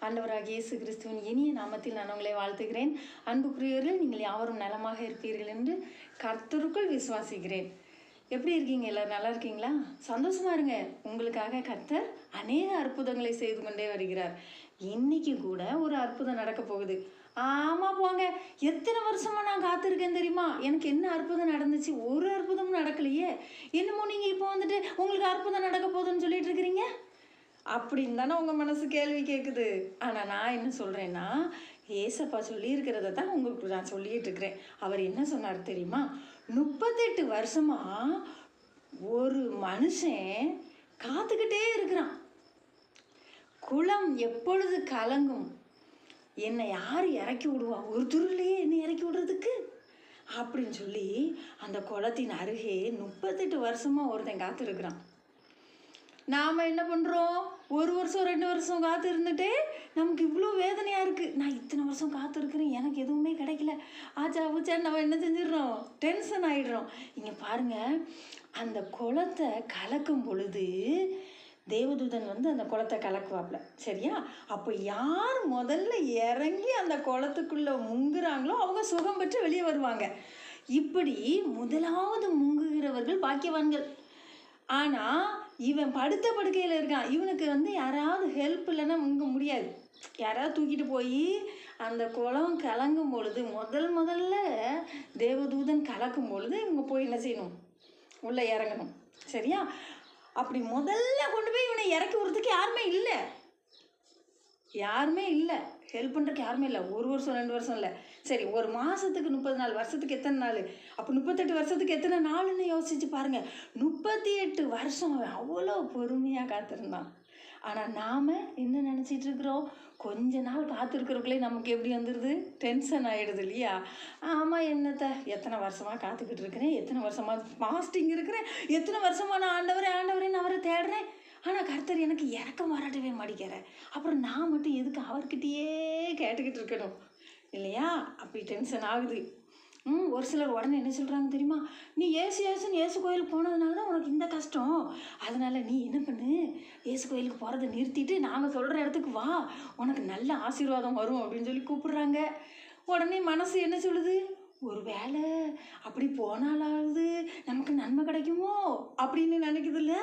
ஆண்டவராக இயேசு கிறிஸ்துவின் இனிய நாமத்தில் நான் உங்களை வாழ்த்துகிறேன். அன்புக்குரியவர்கள் நீங்கள் யாவரும் நலமாக இருப்பீர்கள் என்று கர்த்தருக்குள் விசுவாசிக்கிறேன். எப்படி இருக்கீங்க? எல்லோரும் நல்லா இருக்கீங்களா? சந்தோஷமா இருங்க. உங்களுக்காக கர்த்தர் அநேக அற்புதங்களை செய்து கொண்டே வருகிறார். இன்னைக்கு கூட ஒரு அற்புதம் நடக்க போகுது. ஆமாம் போங்க. எத்தனை வருஷமா நான் காத்திருக்கேன் தெரியுமா? எனக்கு என்ன அற்புதம் நடந்துச்சு? ஒரு அற்புதமும் நடக்கலையே. என்னமோ நீங்கள் இப்போ வந்துட்டு உங்களுக்கு அற்புதம் நடக்க போகுதுன்னு சொல்லிட்டு இருக்கிறீங்க? அப்படின்னு தானே உங்கள் மனசு கேள்வி கேட்குது ஆனால் நான் என்ன சொல்கிறேன்னா ஏசப்பா சொல்லியிருக்கிறத தான் உங்களுக்கு நான் சொல்லிட்டு இருக்கிறேன். அவர் என்ன சொன்னார் தெரியுமா? முப்பத்தெட்டு வருஷமாக ஒரு மனுஷன் காத்துக்கிட்டே இருக்கிறான். குளம் எப்பொழுது கலங்கும்? என்னை யார் இறக்கி விடுவா? ஒரு துருளையே என்னை இறக்கி விடுறதுக்கு? அப்படின்னு சொல்லி அந்த குளத்தின் அருகே முப்பத்தெட்டு வருஷமாக ஒருத்தன் காத்திருக்கிறான். நாம் என்ன பண்ணுறோம் ஒரு வருஷம் ரெண்டு வருஷம் காத்து இருந்துட்டே நமக்கு இவ்வளோ வேதனையாக இருக்குது நான் இத்தனை வருஷம் காத்திருக்கிறேன். எனக்கு எதுவுமே கிடைக்கல. ஆச்சா ஊச்சா நம்ம என்ன செஞ்சிடறோம்? டென்ஷன் ஆகிடுறோம் இங்கே பாருங்கள் அந்த குளத்தை கலக்கும் பொழுது தேவதூதன் வந்து அந்த குளத்தை கலக்குவாப்ல. சரியா? அப்போ யார் முதல்ல இறங்கி அந்த குளத்துக்குள்ளே முங்குறாங்களோ அவங்க சுகம் பெற்று வெளியே வருவாங்க. இப்படி முதலாவது முங்குகிறவர்கள் பாக்கியவான்கள். ஆனால் இவன் படுத்த படுக்கையில் இருக்கான். இவனுக்கு வந்து யாராவது ஹெல்ப் இல்லைன்னா முங்க முடியாது. யாராவது தூக்கிட்டு போய் அந்த குளம் கலங்கும் பொழுது முதல் முதல்ல தேவதூதன் கலக்கும் பொழுது இவங்க போய் என்ன செய்யணும்? உள்ளே இறங்கணும். சரியா? அப்படி முதல்ல கொண்டு போய் இவனை இறக்கி விடுறதுக்கு யாருமே இல்லை. யாருமே இல்லை. ஹெல்ப் பண்ணுறக்கு யாருமே இல்லை. ஒரு வருஷம் ரெண்டு வருஷம் இல்லை. சரி ஒரு மாதத்துக்கு முப்பது நாள் வருஷத்துக்கு எத்தனை நாள்? அப்போ முப்பத்தெட்டு வருஷத்துக்கு எத்தனை நாள்னு யோசிச்சு பாருங்கள் முப்பத்தி எட்டு வருஷம் அவன் அவ்வளோ பொறுமையாக காத்திருந்தான். ஆனால் நாம் என்ன நினச்சிட்டு இருக்கிறோம்? கொஞ்ச நாள் காத்திருக்கிறவங்களே நமக்கு எப்படி வந்துடுது டென்ஷன் ஆகிடுது இல்லையா? ஆமாம் என்னத்தை? எத்தனை வருஷமாக காத்துக்கிட்டு இருக்கிறேன்? எத்தனை வருஷமாக ஃபாஸ்டிங் இருக்கிறேன்? எத்தனை வருஷமாக நான் ஆண்டவரே ஆண்டவரேன்னு அவரை தேடுறேன்? ஆனால் கர்த்தர் எனக்கு இறக்கம் மாறாட்டவே மாட்டேங்கிற அப்புறம் நான் மட்டும் எதுக்கு அவர்கிட்டயே கேட்டுக்கிட்டு இருக்கணும்? இல்லையா? அப்படி டென்ஷன் ஆகுது. ம் ஒரு சிலர் உடனே என்ன சொல்கிறாங்க தெரியுமா? நீ ஏசு ஏசுன்னு ஏசு கோயிலுக்கு போனதுனால தான் உனக்கு இந்த கஷ்டம். அதனால் நீ என்ன பண்ணு? ஏசு கோயிலுக்கு போகிறத நிறுத்திட்டு நாங்கள் சொல்கிற இடத்துக்கு வா. உனக்கு நல்ல ஆசீர்வாதம் வரும். அப்படின்னு சொல்லி கூப்பிட்றாங்க. உடனே மனசு என்ன சொல்லுது? ஒரு வேளை அப்படி போனாலாவது நமக்கு நன்மை கிடைக்குமோ அப்படின்னு நினைக்குதுல்ல?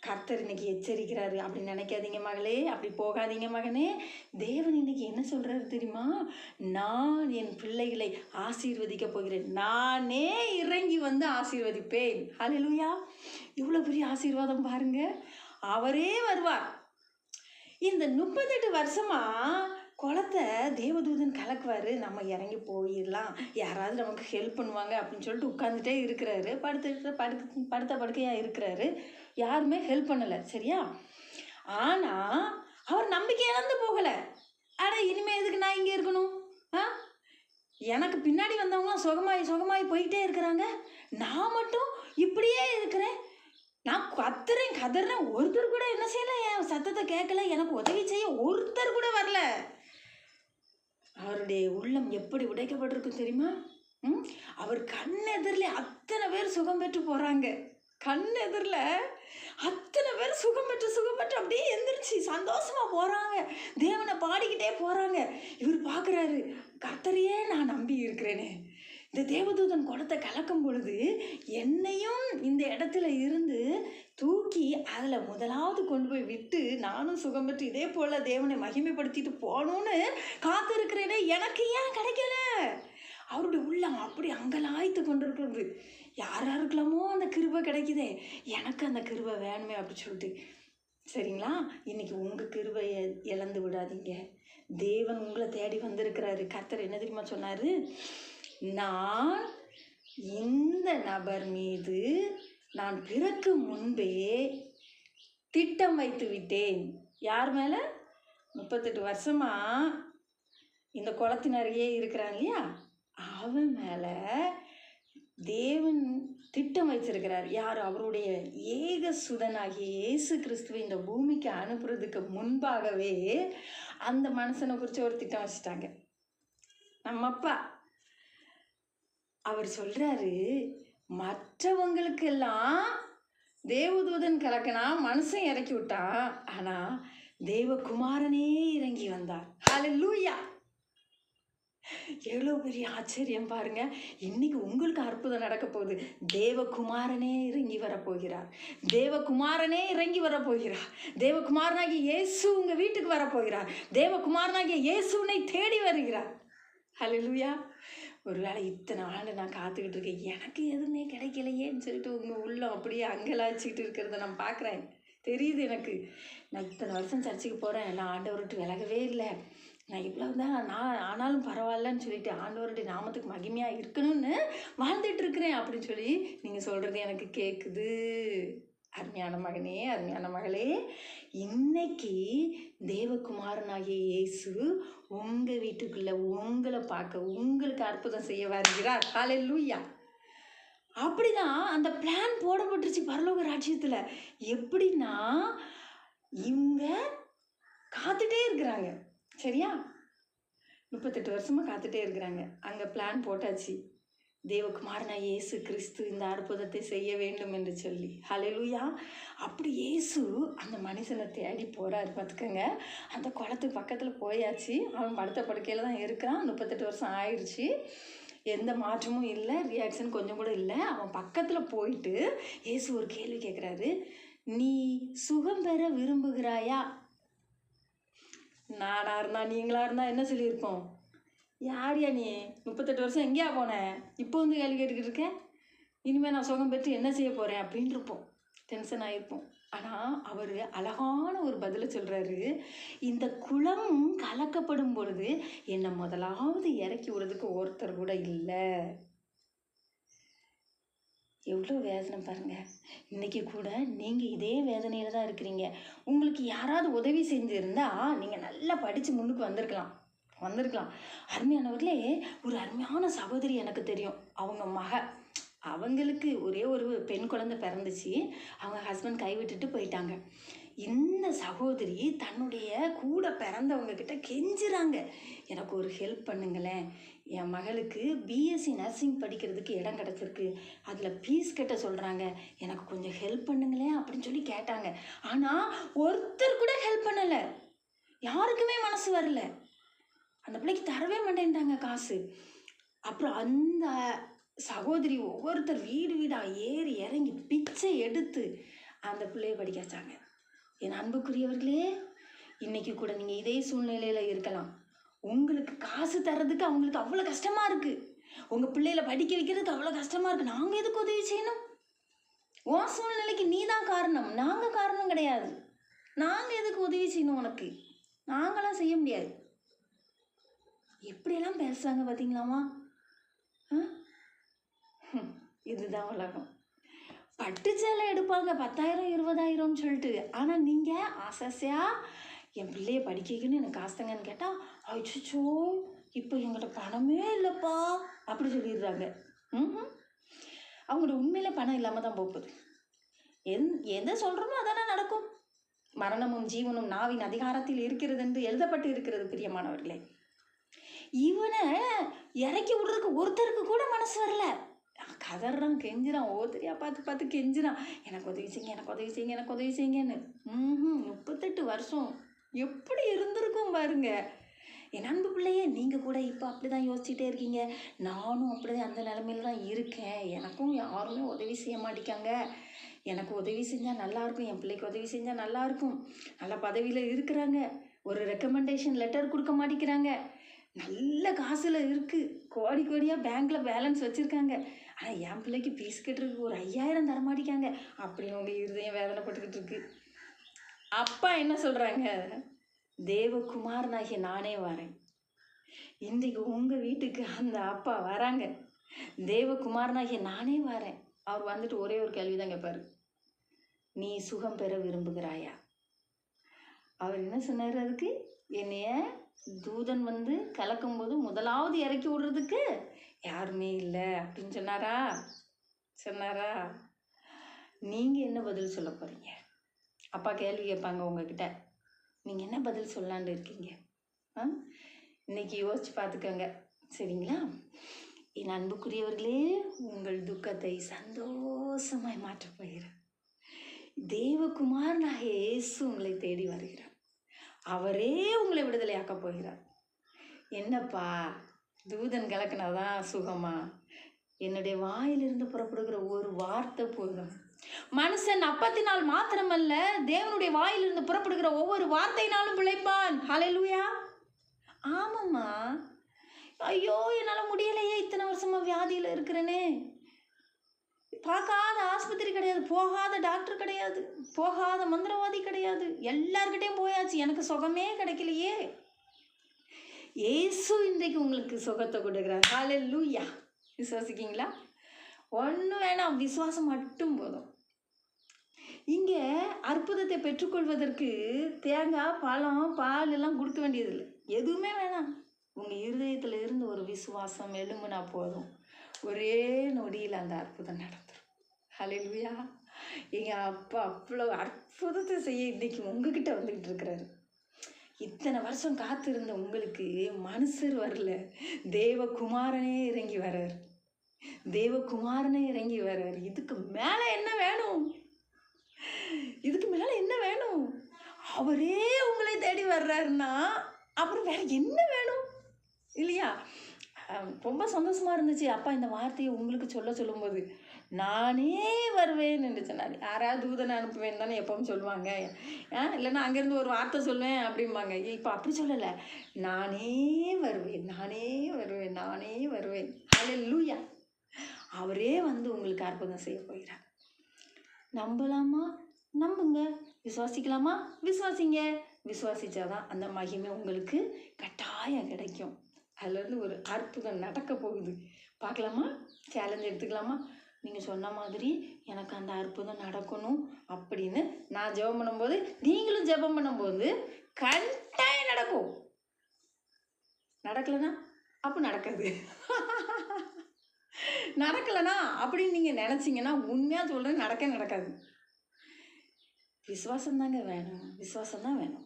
கர்த்தர் இன்னைக்கு எச்சரிக்கிறாரு. அப்படி நினைக்காதீங்க மகளே அப்படி போகாதீங்க மகனே. தேவன் இன்னைக்கு என்ன சொல்கிறாரு தெரியுமா? நான் என் பிள்ளைகளை ஆசீர்வதிக்க போகிறேன். நானே இறங்கி வந்து ஆசீர்வதிப்பேன். ஹலெலுயா இவ்வளோ பெரிய ஆசீர்வாதம் பாருங்க. அவரே வருவார். இந்த முப்பத்தெட்டு வருஷமா குளத்தை தேவதூதன் கலக்குவார் நம்ம இறங்கி போயிடலாம் யாராவது நமக்கு ஹெல்ப் பண்ணுவாங்க அப்படின்னு சொல்லிட்டு உட்காந்துட்டே இருக்கிறாரு. படுத்துட்டு படுக்க படுத்த படுக்கையாக இருக்கிறாரு. யாருமே ஹெல்ப் பண்ணலை சரியா? ஆனால் அவர் நம்பிக்கை இழந்து போகலை. அட இனிமேல் எதுக்கு நான் இங்கே இருக்கணும்? ஆ? எனக்கு பின்னாடி வந்தவங்களாம் சுகமாயி சுகமாயி போயிட்டே இருக்கிறாங்க. நான் மட்டும் இப்படியே இருக்கிறேன். நான் கத்துறேன் கதறேன். ஒருத்தர் கூட என்ன செய்யலை? என் சத்தத்தை கேட்கல. எனக்கு உதவி செய்ய ஒருத்தர் கூட வரல. அவருடைய உள்ளம் எப்படி உடைக்கப்பட்டிருக்கும் தெரியுமா? ம்? அவர் கண் எதிரில் அத்தனை பேர் சுகம் பெற்று போகிறாங்க கண் எதிரில் அத்தனை பேர் சுகம் பெற்று சுகம் பெற்று அப்படியே எந்திரிச்சு சந்தோஷமாக போகிறாங்க தேவனை பாடிக்கிட்டே போகிறாங்க இவர் பார்க்குறாரு கர்த்தரையே நான் நம்பி இருக்கிறேனே இந்த தேவதூதன் குடத்தை கலக்கும் பொழுது என்னையும் இந்த இடத்துல இருந்து தூக்கி அதில் முதலாவது கொண்டு போய் விட்டு நானும் சுகம் பெற்று இதே போல் தேவனை மகிமைப்படுத்திட்டு போகணும்னு காத்திருக்கிறேனே. எனக்கு ஏன் கிடைக்கல? அவருடைய உள்ளம் அப்படி அங்கலாய்த்து கொண்டிருக்கிறது. யார் யாருக்கெல்லாமோ அந்த கிருபை கிடைக்குதே. எனக்கு அந்த கிருபை வேணுமே அப்படின்னு சொல்லிட்டு. சரிங்களா? இன்னைக்கு உங்கள் கிருபையை இழந்து விடாதீங்க. தேவன் உங்களை தேடி வந்திருக்கிறாரு. கர்த்தர் என்ன தெரியுமா சொன்னார்? நான் இந்த நபர் மீது நான் பிறக்கும் முன்பே திட்டம் வைத்து விட்டேன். யார் மேலே? முப்பத்தெட்டு வருஷமா இந்த குளத்தின் இருக்கிறான் இல்லையா? அவன் மேலே தேவன் திட்டம் வச்சிருக்கிறார் யார்? அவருடைய ஏக சுதனாகிய இயேசு கிறிஸ்துவை இந்த பூமிக்கு அனுப்புறதுக்கு முன்பாகவே அந்த மனுஷனை குறித்து ஒரு திட்டம் வச்சுட்டாங்க. நம்ம அப்பா அவர் சொல்றாரு மற்றவங்களுக்கெல்லாம் தேவதூதன் கலக்கினா மனுஷன் இறக்கி விட்டான் ஆனா தேவகுமாரனே இறங்கி வந்தார். லூயா எவ்வளோ பெரிய ஆச்சரியம் பாருங்க. இன்னைக்கு உங்களுக்கு அற்புதம் நடக்க போகுது. தேவகுமாரனே இறங்கி வரப்போகிறார். தேவகுமாரனே இறங்கி வரப்போகிறார். தேவகுமாரனாகிய இயேசு உங்கள் வீட்டுக்கு வரப்போகிறார். தேவகுமாரனாகிய இயேசுனை தேடி வருகிறார். ஒரு ஒருவேளை இத்தனை ஆண்டு நான் காத்துக்கிட்டு இருக்கேன். எனக்கு எதுவுமே கிடைக்கலையேன்னு சொல்லிட்டு உங்கள் உள்ளம் அப்படியே அங்கலாச்சிக்கிட்டு இருக்கிறத நான் பார்க்குறேன். தெரியுது எனக்கு. நான் இத்தனை வருஷம் சர்ச்சுக்கு போகிறேன் நான் ஆண்டவர்கிட்ட விலகவே இல்லை. நான் இவ்வளோ தான் நான் ஆனாலும் பரவாயில்லன்னு சொல்லிட்டு ஆண்டவருடைய நாமத்துக்கு மகிமையாக இருக்கணும்னு வாழ்ந்துட்டு இருக்கிறேன் அப்படின்னு சொல்லி நீங்கள் சொல்கிறது எனக்கு கேட்குது அருமையான மகனே அருமையான மகளே இன்னைக்கு தேவகுமாரனாகிய இயேசு உங்கள் வீட்டுக்குள்ளே உங்களை பார்க்க உங்களுக்கு அற்புதம் செய்ய வருகிறார். ஹalleluya. அப்படிதான் அந்த பிளான் போடப்பட்டுருச்சு பரலோக ராஜ்யத்தில். எப்படின்னா இவங்க காத்துட்டே இருக்கிறாங்க. சரியா? முப்பத்தெட்டு வருஷமாக காத்துட்டே இருக்கிறாங்க. அங்கே பிளான் போட்டாச்சு. தேவகுமாரனா இயேசு கிறிஸ்து இந்த அற்புதத்தை செய்ய வேண்டும் என்று சொல்லி. ஹலெலுயா அப்படி இயேசு அந்த மனுஷனை தேடி போகிறாரு பார்த்துக்கோங்க. அந்த குளத்துக்கு பக்கத்தில் போயாச்சு. அவன் படுத்த படுக்கையில் தான் இருக்கிறான். முப்பத்தெட்டு வருஷம் ஆயிடுச்சு எந்த மாற்றமும் இல்லை. ரியாக்ஷன் கொஞ்சம் கூட இல்லை. அவன் பக்கத்தில் போயிட்டு இயேசு ஒரு கேள்வி கேட்குறாரு நீ சுகம் பெற விரும்புகிறாயா? நானாக இருந்தா நீங்களாக இருந்தால் என்ன சொல்லியிருப்போம்? யாரியா நீ? முப்பத்தெட்டு வருஷம் எங்கேயா போனேன் இப்போ வந்து கேள்வி கேட்டுக்கிட்டு இருக்கேன். இனிமேல் நான் சுகம் பெற்று என்ன செய்ய போகிறேன் அப்படின்னு இருப்போம் டென்ஷன் ஆகிருப்போம் ஆனால் அவர் அழகான ஒரு பதிலை சொல்கிறாரு இந்த குளம் கலக்கப்படும் பொழுது என்னை முதலாவது இறக்கி விடுறதுக்கு ஒருத்தர் கூட இல்லை. எவ்வளோ வேதனை பாருங்கள் இன்னைக்கு கூட நீங்கள் இதே வேதனையில் தான் இருக்கிறீங்க. உங்களுக்கு யாராவது உதவி செஞ்சுருந்தா நீங்கள் நல்லா படித்து முன்னுக்கு வந்திருக்கலாம். வந்திருக்கலாம். அருமையானவர்களே ஒரு அருமையான சகோதரி எனக்கு தெரியும். அவங்க மக அவங்களுக்கு ஒரே ஒரு பெண் குழந்தை பிறந்துச்சு. அவங்க ஹஸ்பண்ட் கைவிட்டுட்டு போயிட்டாங்க. இந்த சகோதரி தன்னுடைய கூட பிறந்தவங்க கிட்ட கெஞ்சுறாங்க. எனக்கு ஒரு ஹெல்ப் பண்ணுங்களேன். என் மகளுக்கு பிஎஸ்சி நர்சிங் படிக்கிறதுக்கு இடம் கிடச்சிருக்கு. அதில் ஃபீஸ் கட்ட சொல்கிறாங்க எனக்கு கொஞ்சம் ஹெல்ப் பண்ணுங்களேன் அப்படின்னு சொல்லி கேட்டாங்க. ஆனால் ஒருத்தர் கூட ஹெல்ப் பண்ணலை. யாருக்குமே மனசு வரல. அந்த பிள்ளைக்கு தரவே மாட்டேன்ட்டாங்க காசு. அப்புறம் அந்த சகோதரி ஒவ்வொருத்தர் வீடு வீடாக ஏறி இறங்கி பிச்சை எடுத்து அந்த பிள்ளைய படிக்க வச்சாங்க. என் அன்புக்குரியவர்களே இன்னைக்கு கூட நீங்கள் இதே சூழ்நிலையில் இருக்கலாம். உங்களுக்கு காசு தர்றதுக்கு அவங்களுக்கு அவ்வளோ கஷ்டமாக இருக்குது உங்கள் பிள்ளைகளை படிக்க வைக்கிறதுக்கு அவ்வளோ கஷ்டமாக இருக்குது நாங்கள் எதுக்கு உதவி செய்யணும்? உன் சூழ்நிலைக்கு நீ தான் காரணம். நாங்கள் காரணம் கிடையாது. நாங்கள் எதுக்கு உதவி செய்யணும் உனக்கு? நாங்களாம் செய்ய முடியாது. எப்படியெல்லாம் பேசுகிறாங்க பார்த்தீங்களாமா ஆ? இதுதான் உலகம். பட்டு சேலை எடுப்பாங்க பத்தாயிரம் இருபதாயிரம்னு சொல்லிட்டு. ஆனால் நீங்கள் ஆசாசையா என் பிள்ளைய படிக்க வைக்கணும்னு எனக்கு காசுங்கன்னு கேட்டால் அச்சோ இப்போ எங்கிட்ட பணமே இல்லைப்பா அப்படி சொல்லிடுறாங்க. ம் அவங்களோட உண்மையில் பணம் இல்லாமல் தான் போகுது. எந் எதை சொல்கிறோமோ அதானே நடக்கும். மரணமும் ஜீவனும் நாவின் அதிகாரத்தில் இருக்கிறது என்று எழுதப்பட்டு இருக்கிறது பிரியமானவர்களே. இவனை இறக்கி விடுறதுக்கு ஒருத்தருக்கு கூட மனசு வரல. கதறான் கெஞ்சுறான் ஓத்தரியா பார்த்து பார்த்து கெஞ்சுறான். எனக்கு உதவி செய்யுங்க எனக்கு உதவி செய்யுங்க எனக்கு உதவி செய்யுங்கன்னு. ம் முப்பத்தெட்டு வருஷம். எப்படி இருந்திருக்கும் பாருங்க. என் அன்பு பிள்ளையே நீங்கள் கூட இப்போ அப்படி தான் யோசிச்சுட்டே இருக்கீங்க. நானும் அப்படிதான் அந்த நிலமையில தான் இருக்கேன். எனக்கும் யாருமே உதவி செய்ய மாட்டேங்காங்க. எனக்கு உதவி செஞ்சால் நல்லாயிருக்கும் என் பிள்ளைக்கு உதவி செஞ்சால் நல்லாயிருக்கும் நல்ல பதவியில் இருக்கிறாங்க. ஒரு ரெக்கமெண்டேஷன் லெட்டர் கொடுக்க மாட்டேங்கிறாங்க. நல்ல காசில் இருக்குது கோடி கோடியாக பேங்க்கில் பேலன்ஸ் வச்சுருக்காங்க. ஆனால் என் பிள்ளைக்கு ஃபீஸ் கட்டுறதுக்கு ஒரு ஐயாயிரம் தரமாட்டிக்காங்க அப்படின்னு உங்கள் இருதயம் வேதனைப்பட்டுக்கிட்டு இருக்கு. அப்பா என்ன சொல்கிறாங்க தேவகுமாரனாகிய நானே வரேன். இன்றைக்கு உங்கள் வீட்டுக்கு அந்த அப்பா வராங்க. தேவகுமாரனாகிய நானே வரேன். அவர் வந்துட்டு ஒரே ஒரு கேள்வி தான் கேட்பாரு நீ சுகம் பெற விரும்புகிறாயா? அவர் என்ன சொன்னார் அதுக்கு? என்னைய தூதன் வந்து கலக்கும்போது முதலாவது இறக்கி விடுறதுக்கு யாருமே இல்லை அப்படின்னு சொன்னாரா? சொன்னாரா? நீங்கள் என்ன பதில் சொல்ல போகிறீங்க அப்பா கேள்வி கேட்பாங்க உங்ககிட்ட. நீங்கள் என்ன பதில் சொல்லான்னு இருக்கீங்க? ஆ? இன்னைக்கு யோசிச்சு பார்த்துக்கோங்க சரிங்களா? என் அன்புக்குரியவர்களே உங்கள் துக்கத்தை சந்தோஷமாய் மாற்றப் போகிறேன். தேவகுமார் நான் இயேசு உங்களை தேடி வருகிறார். அவரே உங்களை விடுதலையாக்க போகிறார். என்னப்பா? தூதன் கலக்கினாதான் சுகமா? என்னுடைய வாயிலிருந்து புறப்படுகிற ஒரு வார்த்தை போதும். மனுஷன் அப்பத்தினால் மாத்திரமல்ல தேவனுடைய வாயிலிருந்து புறப்படுகிற ஒவ்வொரு வார்த்தையினாலும் பிழைப்பான். ஹalleluya ஆமாம்மா. ஐயோ என்னால் முடியலையே இத்தனை வருஷமா வியாதியில் இருக்கிறேனே. பாக்கா ஆஸ்பத்திரி கிடையாது போகாத டாக்டர் கிடையாது போகாத மந்திரவாதி கிடையாது. எல்லார்கிட்டையும் போயாச்சு எனக்கு சுகமே கிடைக்கலையே. ஏசு இன்றைக்கு உங்களுக்கு சுகத்தை கொடுக்குறார். லூயா விசுவாசிக்கிங்களா ஒன்றும் வேணாம் விசுவாசம் மட்டும் போதும். இங்கே அற்புதத்தை பெற்றுக்கொள்வதற்கு தேங்காய் பழம் பால் எல்லாம் கொடுக்க வேண்டியதில்லை. எதுவுமே வேணாம். உங்கள் இருதயத்தில் இருந்து ஒரு விசுவாசம் எழும்புனா போதும். ஒரே நொடியில் அந்த அற்புதம் நடக்கும். ஹalleluya. எங்கள் அப்பா அவ்வளோ அற்புதத்தை செய்ய இன்றைக்கி உங்ககிட்ட வந்துக்கிட்டு இருக்கிறாரு. இத்தனை வருஷம் காத்திருந்த உங்களுக்கு மனுஷர் வரல. தேவகுமாரனே இறங்கி வர்றார் தேவகுமாரனே இறங்கி வர்றார் இதுக்கு மேலே என்ன வேணும்? இதுக்கு மேலே என்ன வேணும்? அவரே உங்களை தேடி வர்றாருன்னா அப்புறம் வேற என்ன வேணும்? இல்லையா? ரொம்ப சந்தோஷமாக இருந்துச்சு. அப்பா இந்த வார்த்தையை உங்களுக்கு சொல்ல சொல்லும்போது. நானே வருவேன் என்று சொன்னார் யாராவது தூதனை அனுப்புவேன் தானே எப்பவும் சொல்லுவாங்க. ஆ இல்லைன்னா அங்கேருந்து ஒரு வார்த்தை சொல்லுவேன் அப்படிம்பாங்க. இப்போ அப்படி சொல்லலை. நானே வருவேன் நானே வருவேன் நானே வருவேன். ஹalleluya அவரே வந்து உங்களுக்கு அற்புதம் செய்ய போகிறார். நம்பலாமா? நம்புங்க. விசுவாசிக்கலாமா? விசுவாசிங்க. விசுவாசிச்சாதான் அந்த மகிமை உங்களுக்கு கட்டாயம் கிடைக்கும். அதுலேருந்து ஒரு அற்புதம் நடக்க போகுது. பார்க்கலாமா? சேலஞ்ச் எடுத்துக்கலாமா? நீங்கள் சொன்ன மாதிரி எனக்கு அந்த அற்புதம் நடக்கணும் அப்படின்னு நான் ஜெபம் பண்ணும்போது நீங்களும் ஜெபம் பண்ணும்போது கண்டாய நடக்கும். நடக்கலைன்னா அப்போ நடக்காது. நடக்கலைனா அப்படின்னு நீங்கள் நினச்சிங்கன்னா உண்மையாக சொல்கிறேன் நடக்க நடக்காது. விசுவாசம் தாங்க வேணும். விசுவாசம் தான் வேணும்.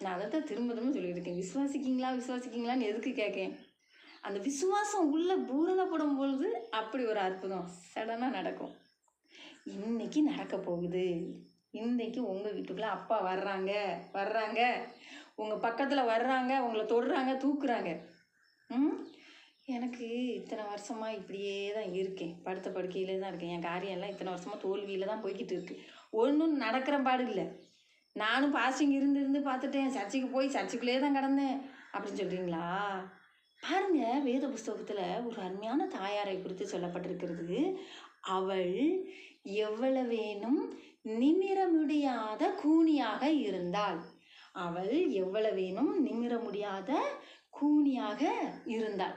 நான் அதை தான் திரும்ப திரும்ப சொல்லியிருக்கேன் இருக்கேன். விசுவாசிக்கீங்களா? விசுவாசிக்கீங்களான்னு எதுக்கு கேட்கேன்? அந்த விசுவாசம் உள்ளே பூரணப்படும் பொழுது அப்படி ஒரு அற்புதம் சடனாக நடக்கும். இன்னைக்கு நடக்க போகுது. இன்னைக்கு உங்கள் வீட்டுக்குள்ளே அப்பா வர்றாங்க. வர்றாங்க. உங்கள் பக்கத்தில் வர்றாங்க. உங்களை தொடுறாங்க தூக்குறாங்க. ம்? எனக்கு இத்தனை வருஷமாக இப்படியே தான் இருக்கேன். படுத்த படுக்கையிலே தான் இருக்கேன். என் காரியம் எல்லாம் இத்தனை வருஷமாக தோல்வியில் தான் போய்கிட்டு இருக்கு. ஒன்றும் நடக்கிற பாடு இல்லை. நானும் பாசிங் இருந்து இருந்து பார்த்துட்டேன். சர்ச்சுக்கு போய் சர்ச்சைக்குள்ளே தான் கிடந்தேன். அப்படின்னு சொல்கிறீங்களா பாருங்க வேத புஸ்தகத்தில் ஒரு அருமையான தாயாரை குறித்து சொல்லப்பட்டிருக்கிறது. அவள் எவ்வளவேனும் நிமிர முடியாத கூனியாக இருந்தாள். அவள் எவ்வளவேனும் நிமிர முடியாத கூனியாக இருந்தாள்.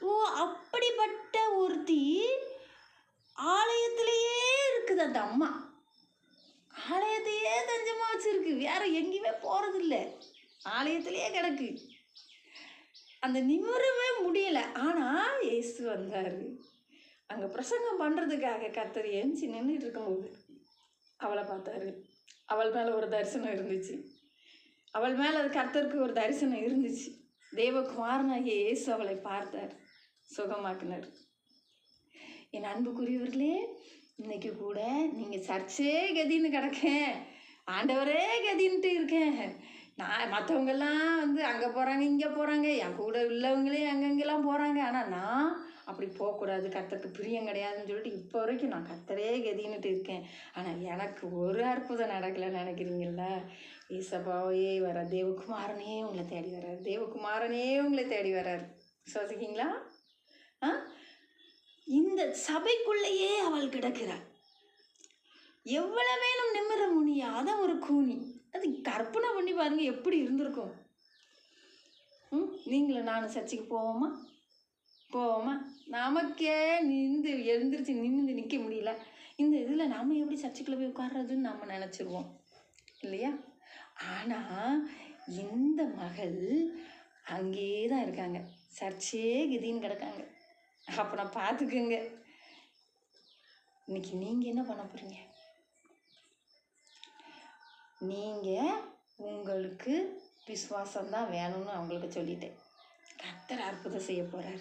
ஓ அப்படிப்பட்ட ஒருத்தி ஆலயத்திலேயே இருக்குது அந்த அம்மா. ஆலயத்தையே தஞ்சமாக வச்சுருக்கு. வேற எங்கேயுமே போகிறதில்ல ஆலயத்திலேயே கிடக்கு. அந்த நிமிரவே முடியல. ஆனால் இயேசு வந்தார். அங்கே பிரசங்கம் பண்ணுறதுக்காக கத்தர் ஏஞ்சி நின்றுட்டு இருக்கும்போது அவளை பார்த்தாரு. அவள் மேலே ஒரு தரிசனம் இருந்துச்சு. அவள் மேலே கர்த்தருக்கு ஒரு தரிசனம் இருந்துச்சு. தேவகுமாரனாகிய இயேசு அவளை பார்த்தார். சுகமாக்குனார். என் அன்புக்குரியவர்களே இன்னைக்கு கூட நீங்கள் சர்ச்சே கதின்னு கிடக்கேன். ஆண்டவரே கதின்ட்டு இருக்கேன். நான் மற்றவங்கெல்லாம் வந்து அங்கே போகிறாங்க இங்கே போகிறாங்க என் கூட உள்ளவங்களே அங்கங்கெல்லாம் போகிறாங்க ஆனால் நான் அப்படி போகக்கூடாது கத்தருக்கு பிரியம் கிடையாதுன்னு சொல்லிட்டு இப்போ வரைக்கும் நான் கத்தரே கதின்னுட்டு இருக்கேன். ஆனால் எனக்கு ஒரு அற்புதம் நடக்கலைன்னு நினைக்கிறீங்கள? ஈசபாவே வர தேவகுமாரனே உங்களை தேடி வர்றார் தேவகுமாரனே உங்களை தேடி வர்றார் விசுவாசிக்கீங்களா ஆ? இந்த சபைக்குள்ளேயே அவள் கிடக்கிறாள். எவ்வளவேனும் நிமிர முடியாத ஒரு கூனி. அது கற்பனை பண்ணி பாருங்க எப்படி இருந்திருக்கும். ம் நீங்களும் நானும் சர்ச்சுக்கு போவோமா? போவோமா? நமக்கே நின்று எழுந்திரிச்சு நிமிந்து நிற்க முடியல. இந்த இதில் நாம் எப்படி சர்ச்சுக்குள்ளே போய் உட்கார்றதுன்னு நம்ம நினச்சிருவோம். இல்லையா? ஆனால் இந்த மகள் அங்கேயே தான் இருக்காங்க. சர்ச்சே கதின்னு கிடக்காங்க. அப்போ நான் பார்த்துக்குங்க. இன்னைக்கு நீங்கள் என்ன பண்ண போகிறீங்க நீங்கள் உங்களுக்கு விசுவாசம் தான் வேணும்னு அவங்களுக்கு சொல்லிட்டேன். கத்தர் அற்புதம் செய்ய போகிறார்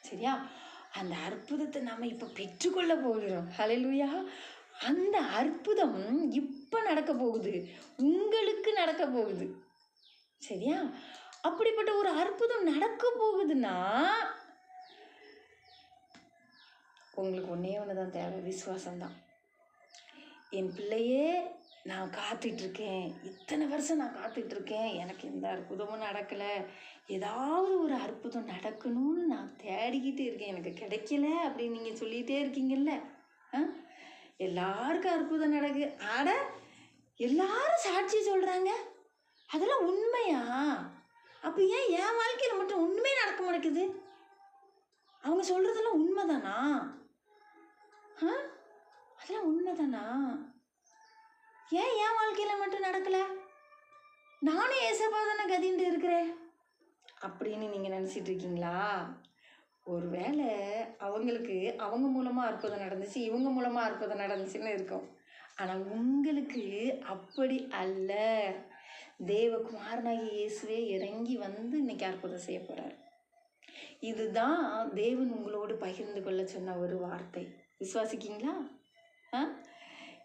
சரியா? அந்த அற்புதத்தை நம்ம இப்போ பெற்றுக்கொள்ள போகிறோம். ஹalleluya அந்த அற்புதம் இப்போ நடக்க போகுது. உங்களுக்கு நடக்க போகுது. சரியா? அப்படிப்பட்ட ஒரு அற்புதம் நடக்க போகுதுன்னா உங்களுக்கு ஒன்றே ஒன்று தான் தேவை. விசுவாசம்தான். என் பிள்ளையே நான் காத்துட்ருக்கேன் இத்தனை வருஷம் நான் காத்துட்ருக்கேன் எனக்கு எந்த அற்புதமும் நடக்கலை. ஏதாவது ஒரு அற்புதம் நடக்கணும்னு நான் தேடிக்கிட்டே இருக்கேன். எனக்கு கிடைக்கல அப்படின்னு நீங்கள் சொல்லிகிட்டே இருக்கீங்கல்ல? ஆ? எல்லாருக்கும் அற்புதம் நடக்கு. ஆட எல்லாரும் சாட்சி சொல்கிறாங்க அதெல்லாம் உண்மையா? அப்போ ஏன் என் வாழ்க்கையில் மட்டும் உண்மையே நடக்க மாட்டேங்குது? அவங்க சொல்கிறதெல்லாம் உண்மைதானா? ஆ? அதெல்லாம் உண்மைதானா? ஏன் என் வாழ்க்கையில் மட்டும் நடக்கலை? நானும் ஏசப்பா தானே கதின்ட்டு இருக்கிறேன். அப்படின்னு நீங்கள் நினச்சிட்டு இருக்கீங்களா? ஒருவேளை அவங்களுக்கு அவங்க மூலமாக அற்புதம் நடந்துச்சு இவங்க மூலமாக அற்புதம் நடந்துச்சுன்னு இருக்கும். ஆனால் உங்களுக்கு அப்படி அல்ல. தேவகுமாரனாகி இயேசுவே இறங்கி வந்து இன்னைக்கு அற்புதம் செய்ய போகிறார் இதுதான் தேவன் உங்களோடு பகிர்ந்து கொள்ள சொன்ன ஒரு வார்த்தை. விசுவாசிக்கீங்களா? ஆ?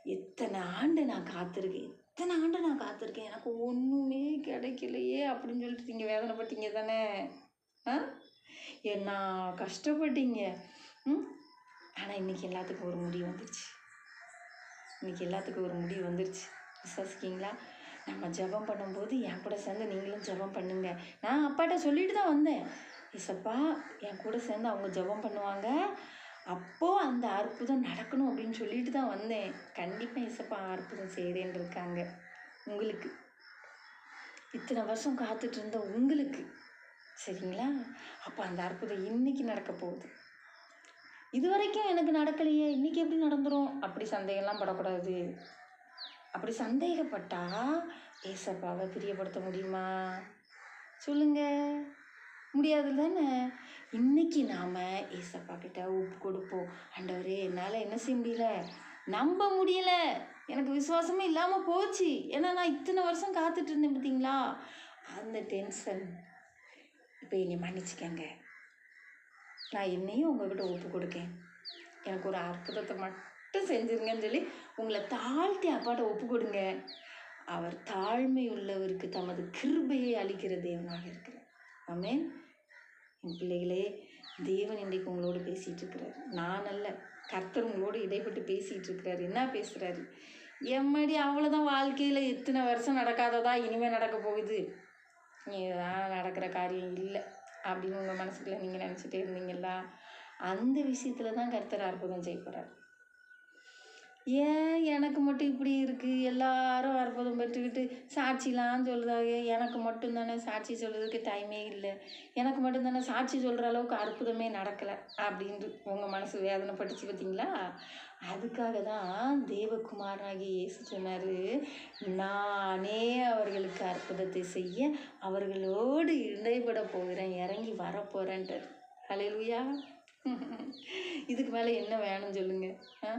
எத்தனை ஆண்டு நான் காத்திருக்கேன்? எத்தனை ஆண்டு நான் காத்திருக்கேன்? எனக்கு ஒன்றுமே கிடைக்கலையே அப்படின்னு சொல்லிட்டு நீங்கள் வேதனைப்பட்டீங்க தானே? ஆ? என்ன கஷ்டப்பட்டீங்க? ம்? ஆனால் இன்னைக்கு எல்லாத்துக்கும் ஒரு முடிவு வந்துருச்சு. இன்னைக்கு எல்லாத்துக்கும் ஒரு முடிவு வந்துருச்சு. விசுவாசிக்கீங்களா நம்ம ஜெபம் பண்ணும்போது என் கூட சேர்ந்து நீங்களும் ஜெபம் பண்ணுங்க. நான் அப்பாட்ட சொல்லிட்டு தான் வந்தேன். இசப்பா என் கூட சேர்ந்து அவங்க ஜெபம் பண்ணுவாங்க. அப்போது அந்த அற்புதம் நடக்கணும் அப்படின்னு சொல்லிட்டு தான் வந்தேன். கண்டிப்பாக இசப்பா அற்புதம் செய்கிறேன்னு இருக்காங்க உங்களுக்கு. இத்தனை வருஷம் காத்துட்டு இருந்த உங்களுக்கு. சரிங்களா? அப்போ அந்த அற்புதம் இன்றைக்கி நடக்க போகுது. இது வரைக்கும் எனக்கு நடக்கலையே. இன்னைக்கு எப்படி நடந்துடும் அப்படி சந்தேகம்லாம் படக்கூடாது. அப்படி சந்தேகப்பட்டா ஏசப்பாவை பிரியப்படுத்த முடியுமா? சொல்லுங்கள் முடியாது தானே இன்னைக்கு நாம் ஏசப்பா கிட்ட ஒப்பு கொடுப்போம். ஆண்டவரே என்னால் என்ன செய்ய முடியல? நம்ப முடியல. எனக்கு விசுவாசமே இல்லாமல் போச்சு. ஏன்னா நான் இத்தனை வருஷம் காத்துட்டு இருந்தேன் பார்த்தீங்களா? அந்த டென்ஷன் இப்போ என்னை மன்னிச்சுக்கங்க. நான் என்னையும் உங்ககிட்ட ஒப்பு கொடுக்கேன். எனக்கு ஒரு அற்புதத்தை மட்டும் செஞ்சிருங்கன்னு சொல்லி உங்களை தாழ்த்தி அப்பாட்ட ஒப்பு கொடுங்க. அவர் தாழ்மை உள்ளவருக்கு தமது கிருபையை அளிக்கிற தேவனாக இருக்கிறார். அமேன் என் பிள்ளைகளே தேவன் இன்றைக்கு உங்களோடு பேசிகிட்டு இருக்கிறார். நான் அல்ல கர்த்தர் உங்களோடு இடைப்பட்டு பேசிகிட்டு இருக்கிறார். என்ன பேசுகிறாரு எம்மடி அவ்வளோதான் வாழ்க்கையில் எத்தனை வருஷம் நடக்காததா இனிமேல் நடக்க போகுது? இதுதான் நடக்கிற காரியம் இல்லை அப்படின்னு உங்கள் மனசுக்குள்ள நீங்கள் நினச்சிட்டே இருந்தீங்களா? அந்த விஷயத்தில் தான் கர்த்தர் அற்புதம் செய்ய போகிறார் ஏன் எனக்கு மட்டும் இப்படி இருக்குது எல்லாரும் அற்புதம் பெற்றுக்கிட்டு சாட்சிலாம் சொல்கிறாங்க எனக்கு மட்டும் தானே சாட்சி சொல்கிறதுக்கு டைமே இல்லை. எனக்கு மட்டும் தானே சாட்சி சொல்கிற அளவுக்கு அற்புதமே நடக்கலை அப்படின்ட்டு உங்கள் மனசு வேதனைப்பட்டுச்சு பார்த்தீங்களா அதுக்காக தான் தேவகுமாரனாகி இயேசு சொன்னார் நானே அவர்களுக்கு அற்புதத்தை செய்ய அவர்களோடு இடைப்பட போகிறேன். இறங்கி வரப்போகிறேன்ட்டு ஹalleluya இதுக்கு மேலே என்ன வேணும்னு சொல்லுங்கள் ஆ?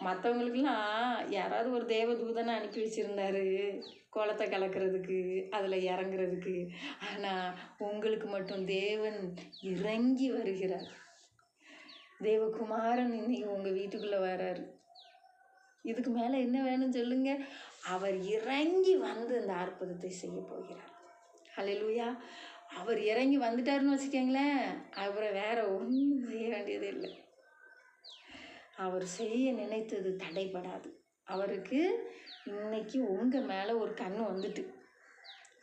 மற்றவங்களுக்கெல்லாம் யாராவது ஒரு தேவதூதனை அனுப்பி வச்சுருந்தாரு குளத்தை கலக்கிறதுக்கு அதில் இறங்குறதுக்கு. ஆனால் உங்களுக்கு மட்டும் தேவன் இறங்கி வருகிறார். தேவகுமாரன் இன்னைக்கு உங்கள் வீட்டுக்குள்ளே வராரு. இதுக்கு மேலே என்ன வேணும்னு சொல்லுங்க? அவர் இறங்கி வந்து அந்த அற்புதத்தை செய்ய போகிறார். ஹalleluya. அவர் இறங்கி வந்துட்டாருன்னு வச்சுக்கோங்களேன் அவரை வேற ஒன்றும் செய்ய வேண்டியது இல்லை. அவர் செய்ய நினைத்தது தடைபடாது. அவருக்கு இன்னைக்கு உங்கள் மேலே ஒரு கண் வந்துட்டு.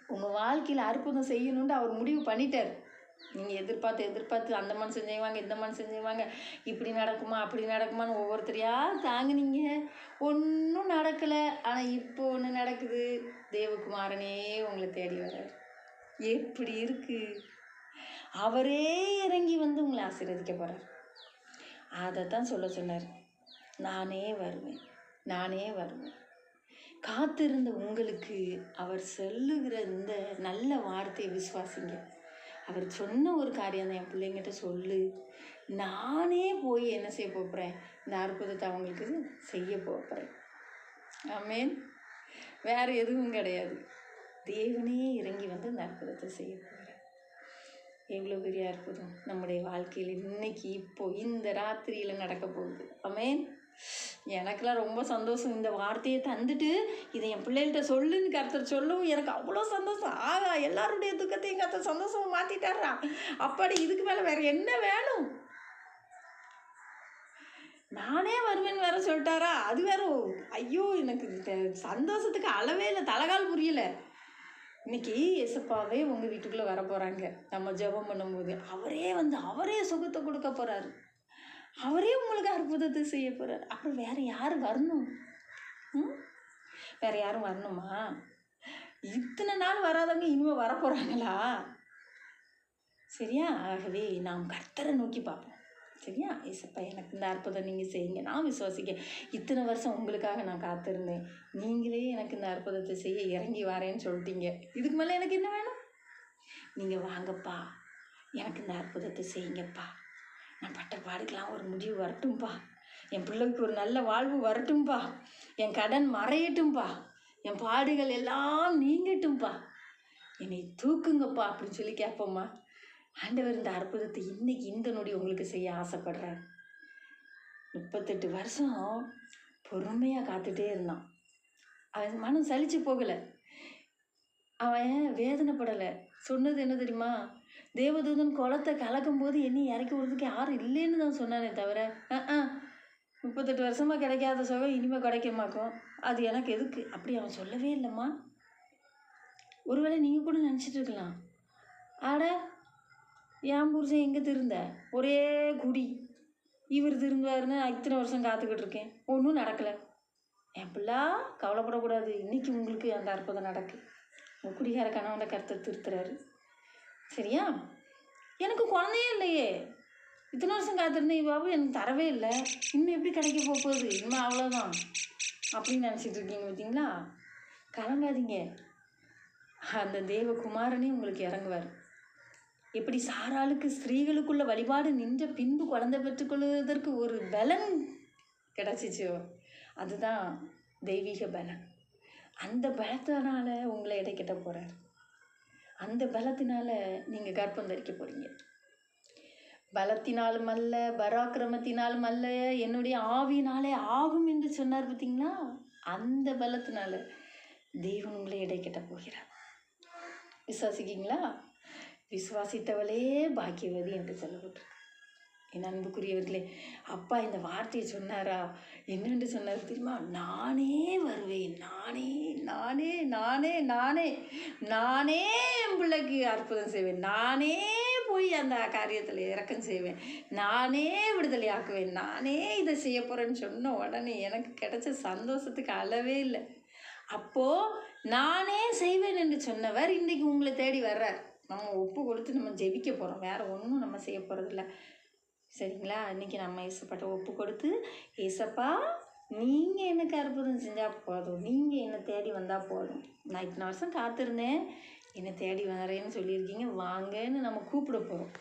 உங்கள் வாழ்க்கையில் அற்புதம் செய்யணுன்ட்டு அவர் முடிவு பண்ணிட்டார். நீங்கள் எதிர்பார்த்து எதிர்பார்த்து அந்த மனுஷன் செய்வாங்க இந்த மனுஷன் செய்வாங்க இப்படி நடக்குமா அப்படி நடக்குமான்னு ஒவ்வொருத்தரையா தாங்குனீங்க. ஒன்றும் நடக்கலை. ஆனால் இப்போ ஒன்று நடக்குது. தேவகுமாரனே உங்களை தேடி வர்றார். எப்படி இருக்கு? அவரே இறங்கி வந்து உங்களை ஆசீர்வதிக்க போகிறார் அதை தான் சொல்ல சொன்னார். நானே வருவேன் நானே வருவேன். காத்திருந்த உங்களுக்கு அவர் சொல்லுகிற இந்த நல்ல வார்த்தையை விசுவாசிங்க. அவர் சொன்ன ஒரு காரியம் தான் என் பிள்ளைங்கிட்ட சொல்லு. நானே போய் என்ன செய்ய போகிறேன் இந்த அற்புதத்தை அவங்களுக்கு செய்ய போகிறேன் ஆமேன். வேறு எதுவும் கிடையாது. தேவனே இறங்கி வந்து இந்த அற்புதத்தை செய்ய எவ்வளோ பெரிய அற்புதம் நம்முடைய வாழ்க்கையில் இன்னைக்கு இப்போ இந்த ராத்திரியில் நடக்க போகுது. அமேன் எனக்கெல்லாம் ரொம்ப சந்தோஷம். இந்த வார்த்தையை தந்துட்டு இதை என் பிள்ளைகள்கிட்ட சொல்லுன்னு கருத்தர் சொல்லவும் எனக்கு அவ்வளோ சந்தோஷம். ஆகா எல்லாருடைய துக்கத்தையும் கர்த்தர் சந்தோஷமாக மாற்றிட்டாரா அப்பாடி இதுக்கு மேலே வேற என்ன வேணும்? நானே வருவேன் வேற சொல்லிட்டாரா? அது வேற ஐயோ எனக்கு சந்தோஷத்துக்கு அளவே இல்லை தலகால் புரியலை. இன்னைக்கு எசப்பாவே உங்கள் வீட்டுக்குள்ளே வர போகிறாங்க நம்ம ஜெபம் பண்ணும்போது. அவரே வந்து அவரே சுகத்தை கொடுக்க போகிறாரு அவரே உங்களுக்கு அற்புதத்தை செய்ய போகிறார் அப்புறம் வேறு யார் வரணும்? ம்? வேற யாரும் வரணுமா? இத்தனை நாள் வராதவங்க இனிமேல் வரப்போகிறாங்களா சரியா? ஆகவே நாம் கர்த்தரை நோக்கி பார்ப்போம். சரியா? ஏசப்பா எனக்கு இந்த அற்புதம் நீங்கள் செய்யுங்க. நான் விசுவாசிக்க இத்தனை வருஷம் உங்களுக்காக நான் காத்திருந்தேன். நீங்களே எனக்கு இந்த அற்புதத்தை செய்ய இறங்கி வரேன்னு சொல்லிட்டீங்க. இதுக்கு மேலே எனக்கு என்ன வேணும்? நீங்கள் வாங்கப்பா. எனக்கு இந்த அற்புதத்தை செய்யுங்கப்பா. நான் பட்ட பாடுக்கெலாம் ஒரு முடிவு வரட்டும்ப்பா என் பிள்ளைக்கு ஒரு நல்ல வாழ்வு வரட்டும்ப்பா என் கடன் மறையட்டும்ப்பா என் பாடுகள் எல்லாம் நீங்கட்டும்ப்பா என்னை தூக்குங்கப்பா அப்படின்னு சொல்லி கேட்போம்மா. ஆண்டவர் இந்த அற்புதத்தை இன்னைக்கு இந்த நொடி உங்களுக்கு செய்ய ஆசைப்படுறார் முப்பத்தெட்டு வருஷம் பொறுமையாக காத்துட்டே இருந்தான். அவன் மனம் சலிச்சு போகலை. அவன் வேதனைப்படலை. சொன்னது என்ன தெரியுமா? தேவதூதன் குளத்தை கலக்கும் போது என்னை இறக்கி விடுறதுக்கு யாரும் இல்லைன்னு தான் சொன்னானே தவிர ஆ முப்பத்தெட்டு வருஷமாக கிடைக்காத சுகம் இனிமேல் கிடைக்கமாக்கும்? அது எனக்கு எதுக்கு? அப்படி அவன் சொல்லவே இல்லைம்மா. ஒருவேளை நீங்கள் கூட நினச்சிட்டு இருக்கலாம். ஆட என் புருஷன் எங்கே திருந்த? ஒரே குடி. இவர் திருந்துவாருன்னு நான் இத்தனை வருஷம் காத்துக்கிட்டு இருக்கேன் ஒன்றும் நடக்கலை. என் பிள்ளா கவலைப்படக்கூடாது. இன்றைக்கி உங்களுக்கு அந்த அற்புதம் நடக்கு. உங்கள் குடிகார கணவனை கருத்தை திருத்துறாரு. சரியா? எனக்கு குழந்தையே இல்லையே. இத்தனை வருஷம் காத்திருந்தேன் இவ்வாவும் எனக்கு தரவே இல்லை. இன்னும் எப்படி கிடைக்க போக போகுது? இன்னும் அவ்வளோதான் அப்படின்னு நினச்சிட்டு இருக்கீங்க பார்த்தீங்களா? கலங்காதீங்க. அந்த தேவகுமாரனே உங்களுக்கு இறங்குவார். எப்படி சாராளுக்கு ஸ்திரீகளுக்குள்ள வழிபாடு நின்ற பின்பு குழந்தை பெற்றுக்கொள்வதற்கு ஒரு பலன் கிடச்சிச்சோ? அதுதான் தெய்வீக பலன். அந்த பலத்தினால உங்களை இடைக்கிட்ட போகிறார் அந்த பலத்தினால நீங்கள் கர்ப்பம் தரிக்க போகிறீங்க பலத்தினாலும் அல்ல பராக்கிரமத்தினாலும் அல்ல என்னுடைய ஆவியினாலே ஆகும் என்று சொன்னார் பார்த்தீங்களா? அந்த பலத்தினால தெய்வம் உங்களை இடைக்கிட்ட போகிறார். விசுவாசிக்கிங்களா விசுவாசித்தவளே பாக்கியவதி என்று சொல்லப்பட்டிருக்கு என் அன்புக்குரியவர்களே அப்பா இந்த வார்த்தையை சொன்னாரா? என்னென்று சொன்னார் தெரியுமா? நானே வருவேன் நானே நானே நானே நானே நானே என் பிள்ளைக்கு அற்புதம் செய்வேன் நானே போய் அந்த காரியத்தில் இறக்கம் செய்வேன் நானே விடுதலை ஆக்குவேன் நானே இதை செய்ய போகிறேன்னு சொன்ன உடனே எனக்கு கிடைச்ச சந்தோஷத்துக்கு அளவே இல்லை. அப்போது நானே செய்வேன் என்று சொன்னவர் இன்றைக்கு உங்களை தேடி வர்றார். நம்ம ஒப்பு கொடுத்து நம்ம ஜெபிக்க போகிறோம் வேறு ஒன்றும் நம்ம செய்ய போகிறதில்ல சரிங்களா? இன்றைக்கி நம்ம ஏசப்பாட்ட ஒப்பு கொடுத்து இசப்பா நீங்கள் எனக்கு அற்புதம் செஞ்சால் போதும். நீங்கள் என்னை தேடி வந்தால் போதும். நான் இத்தனை வருஷம் காத்திருந்தேன். என்னை தேடி வரேன்னு சொல்லியிருக்கீங்க. வாங்கன்னு நம்ம கூப்பிட போகிறோம்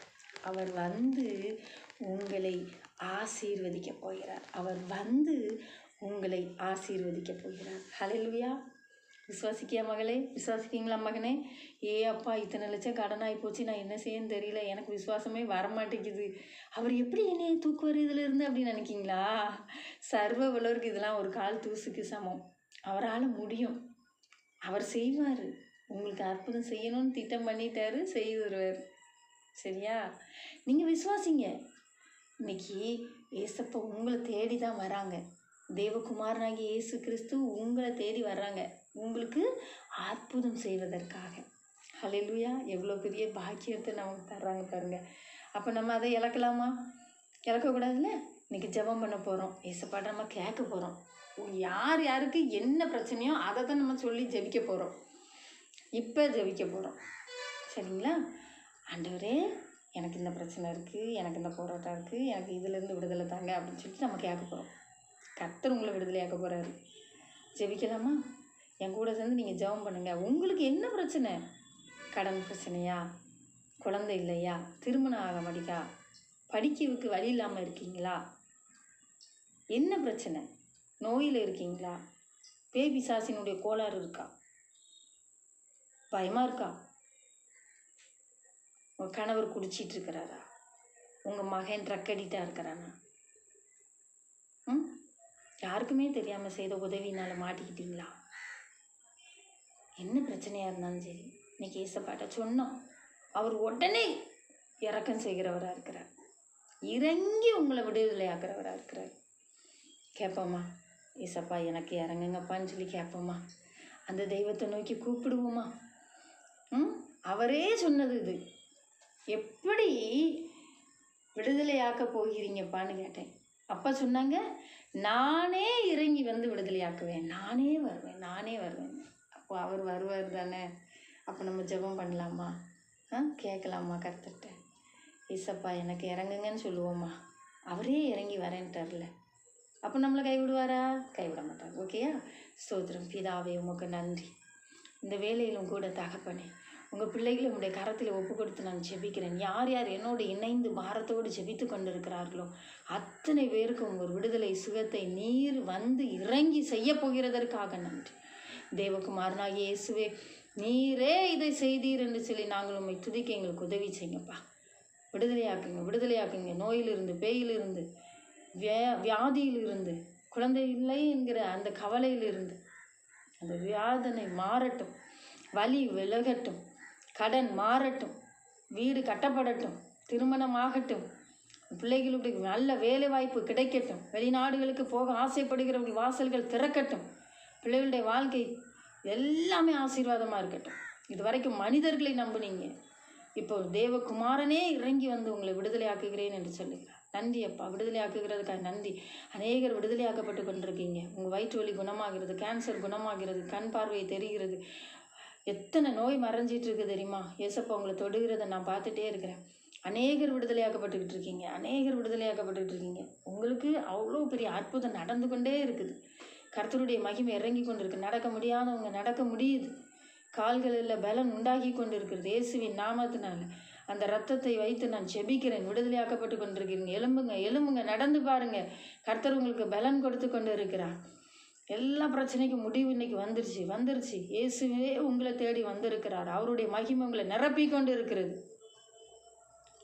அவர் வந்து உங்களை ஆசீர்வதிக்க போகிறார். அவர் வந்து உங்களை ஆசீர்வதிக்க போகிறார். ஹalleluya விசுவாசிக்கியா மகளே? விசுவாசிக்கீங்களா மகனே? ஏ அப்பா இத்தனை லட்சம் கடனாகி போச்சு. நான் என்ன செய்யன்னு தெரியல. எனக்கு விசுவாசமே வரமாட்டேங்குது. அவர் எப்படி என்னைய தூக்குவார் இதில் இருந்து அப்படின்னு நினைக்கிங்களா சர்வ வல்லவருக்கு இதெல்லாம் ஒரு கால் தூசுக்கு சமம். அவரால் முடியும். அவர் செய்வார். உங்களுக்கு அற்புதம் செய்யணும்னு திட்டம் பண்ணிட்டாரு செய்து வருவார். சரியா? நீங்கள் விசுவாசிங்க. இன்னைக்கு ஏசப்பா உங்களை தேடி தான் வராங்க. தேவகுமாரனாகி இயேசு கிறிஸ்து உங்களை தேடி வர்றாங்க. உங்களுக்கு அற்புதம் செய்வதற்காக. ஹalleluya. எவ்வளோ பெரிய பாக்கியத்தை நமக்கு தர்றாங்க பாருங்க. அப்போ நம்ம அதை இழக்கலாமா? இழக்கக்கூடாதுல்ல இன்றைக்கி ஜெபம் பண்ண போகிறோம் ஏசப்பாட்ட நம்ம கேட்க போகிறோம் யார் யாருக்கு என்ன பிரச்சனையோ அதை தான் நம்ம சொல்லி ஜெபிக்க போகிறோம் இப்போ ஜெபிக்க போகிறோம் சரிங்களா? ஆண்டவரே எனக்கு இந்த பிரச்சனை இருக்குது எனக்கு இந்த போராட்டம் இருக்குது எனக்கு இதுலேருந்து விடுதலை தாங்க அப்படின்னு சொல்லிட்டு நம்ம கேட்க போகிறோம் கத்தர் உங்களை விடுதலையாக்க போகிறாரு ஜெபிக்கலாமா? என் கூட சேர்ந்து நீங்கள் ஜெபம் பண்ணுங்கள் உங்களுக்கு என்ன பிரச்சனை? கடன் பிரச்சனையா? குழந்தை இல்லையா? திருமணம் ஆக மாட்டேங்கா படிக்கிறதுக்கு வழி இல்லாமல் இருக்கீங்களா? என்ன பிரச்சனை? நோயில் இருக்கீங்களா? பேபி சாசினுடைய கோளாறு இருக்கா? பயமாக இருக்கா? உங்கள் கணவர் குடிச்சிட்டு இருக்கிறாரா? உங்கள் மகன் ட்ரக் அடிக்டாக இருக்கிறானா? ம்? யாருக்குமே தெரியாமல் செய்த உதவினால் மாட்டிக்கிட்டீங்களா? என்ன பிரச்சனையாக இருந்தாலும் சரி இன்னைக்கு ஏசப்பாட்ட சொன்னோம். அவர் உடனே இறக்கம் செய்கிறவராக இருக்கிறார். இறங்கி உங்களை விடுதலை ஆக்கிறவராக இருக்கிறார். கேட்போம்மா ஏசப்பா எனக்கு இறங்குங்கப்பான்னு சொல்லி கேட்போமா அந்த தெய்வத்தை நோக்கி கூப்பிடுவோமா ம் அவரே சொன்னது இது. எப்படி விடுதலையாக்க போகிறீங்கப்பான்னு கேட்டேன். அப்பா சொன்னாங்க நானே இறங்கி வந்து விடுதலையாக்குவேன் நானே வருவேன் நானே வருவேன். அப்போ அவர் வருவார் தானே? அப்போ நம்ம ஜெபம் பண்ணலாமா? ஆ கேட்கலாமா கர்த்தர்கிட்ட? ஈசப்பா எனக்கு இறங்குங்கன்னு சொல்லுவோம்மா. அவரே இறங்கி வரேன்ட்டார்ல. அப்போ நம்மளை கைவிடுவாரா? கைவிட மாட்டார் ஓகேயா ஸ்தோத்திரம். பிதாவே உமக்கு நன்றி. இந்த வேலையிலும் கூட தகப்பனே உங்கள் பிள்ளைகளை உங்களுடைய கரத்தில் ஒப்பு கொடுத்து நான் ஜெபிக்கிறேன். யார் யார் என்னோடு இணைந்து பாரத்தோடு ஜெபித்து கொண்டிருக்கிறார்களோ அத்தனை பேருக்கும் ஒரு விடுதலை சுகத்தை நீர் வந்து இறங்கி செய்ய போகிறதற்காக நன்றி. தேவகுமாரனாக இயேசுவே நீரே இதை செய்தீர் என்று சொல்லி நாங்கள் உண்மை துதிக்க எங்களுக்கு உதவி செய்யுங்கப்பா. விடுதலையாக்குங்க விடுதலையாக்குங்க. நோயிலிருந்து பேயிலிருந்து வியா வியாதியிலிருந்து குழந்தை இல்லை என்கிற அந்த கவலையிலிருந்து அந்த வியாதனை மாறட்டும் வலி விலகட்டும் கடன் மாறட்டும் வீடு கட்டப்படட்டும் திருமணம் ஆகட்டும் பிள்ளைகளுடைய நல்ல வேலை வாய்ப்பு கிடைக்கட்டும் வெளிநாடுகளுக்கு போக ஆசைப்படுகிறவர்கள் வாசல்கள் திறக்கட்டும் பிள்ளைகளுடைய வாழ்க்கை எல்லாமே ஆசீர்வாதமாக இருக்கட்டும். இது வரைக்கும் மனிதர்களை நம்புனீங்க. இப்போ தேவகுமாரனே இறங்கி வந்து உங்களை விடுதலை ஆக்குகிறேன் என்று சொல்லுகிறார். நன்றி அப்பா. விடுதலை ஆக்குகிறதுக்காக நன்றி. அநேகர் விடுதலையாக்கப்பட்டு கொண்டிருக்கீங்க. உங்கள் வயிற்று வலி குணமாகிறது கேன்சர் குணமாகிறது கண் பார்வை தெரிகிறது. எத்தனை நோய் மறைஞ்சிட்டு இருக்கு தெரியுமா? ஏசப்பா உங்களை தொடுகிறத நான் பார்த்துட்டே இருக்கிறேன். அநேகர் விடுதலையாக்கப்பட்டுக்கிட்டு இருக்கீங்க. அநேகர் விடுதலையாக்கப்பட்டுக்கிட்டு இருக்கீங்க. உங்களுக்கு அவ்வளோ பெரிய அற்புதம் நடந்து கொண்டே இருக்குது. கர்த்தருடைய மகிமை இறங்கி கொண்டிருக்கு. நடக்க முடியாதவங்க நடக்க முடியுது. கால்களில் பலன் உண்டாகி கொண்டிருக்கிறது. இயேசுவின் நாமத்தினால அந்த ரத்தத்தை வைத்து நான் செபிக்கிறேன். விடுதலையாக்கப்பட்டு கொண்டிருக்கிறீங்க எலும்புங்க எலும்புங்க நடந்து பாருங்க. கர்த்தர் உங்களுக்கு பலன் கொடுத்து கொண்டு இருக்கிறார் எல்லா பிரச்சனைக்கும் முடிவு இன்னைக்கு வந்துருச்சு. வந்துருச்சு. இயேசுவே உங்களை தேடி வந்திருக்கிறார். அவருடைய மகிமை உங்களை நிரப்பி கொண்டு இருக்கிறது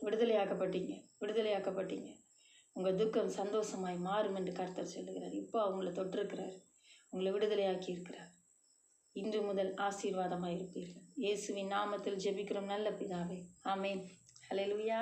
விடுதலையாக்கப்பட்டீங்க. விடுதலையாக்கப்பட்டீங்க. உங்கள் துக்கம் சந்தோஷமாய் மாறும் என்று கர்த்தர் சொல்லுகிறார். இப்போ அவங்கள தொட்டிருக்கிறார் உங்களை விடுதலையாக்கி இருக்கிறார் இன்று முதல் ஆசீர்வாதமாக இருப்பீர்கள் இயேசுவின் நாமத்தில் ஜெபிக்கிறோம். நல்ல பிதாவே. ஆமேன். ஹalleluya.